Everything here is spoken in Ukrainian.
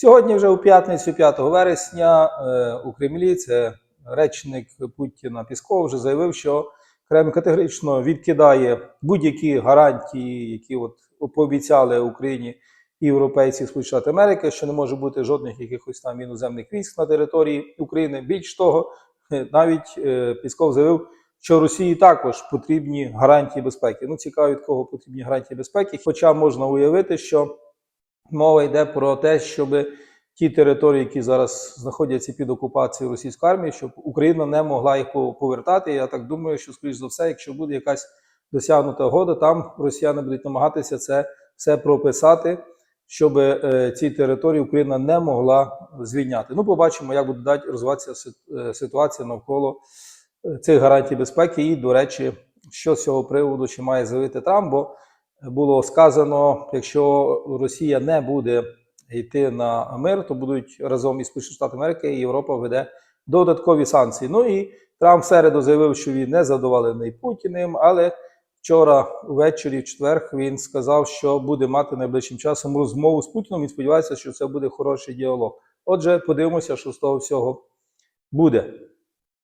Сьогодні, вже у п'ятницю, 5 вересня, е, у Кремлі це речник Путіна Пісков вже заявив, що Кремль категорично відкидає будь-які гарантії, які от пообіцяли Україні і європейці Сполучені Америки, що не може бути жодних якихось там іноземних військ на території України. Більш того, навіть е, Пісков заявив, що Росії також потрібні гарантії безпеки. Ну, цікаво, від кого потрібні гарантії безпеки. Хоча можна уявити, що мова йде про те, щоб ті території, які зараз знаходяться під окупацією російської армії, щоб Україна не могла їх повертати. Я так думаю, що скоріш за все, якщо буде якась досягнута угода, там росіяни будуть намагатися це все прописати, щоб е, ці території Україна не могла звільняти. Ну, побачимо, як буде далі розвиватися е, ситуація навколо е, цих гарантій безпеки. І, до речі, що з цього приводу чи має заявити Трамп, бо було сказано, якщо Росія не буде йти на мир, то будуть разом із Сполученими Штатами Америки і Європа веде додаткові санкції. Ну і Трамп в середу заявив, що він не задоволений Путіним, але вчора ввечері, в четвер, він сказав, що буде мати найближчим часом розмову з Путіном. Він сподівається, що це буде хороший діалог. Отже, подивимося, що з того всього буде.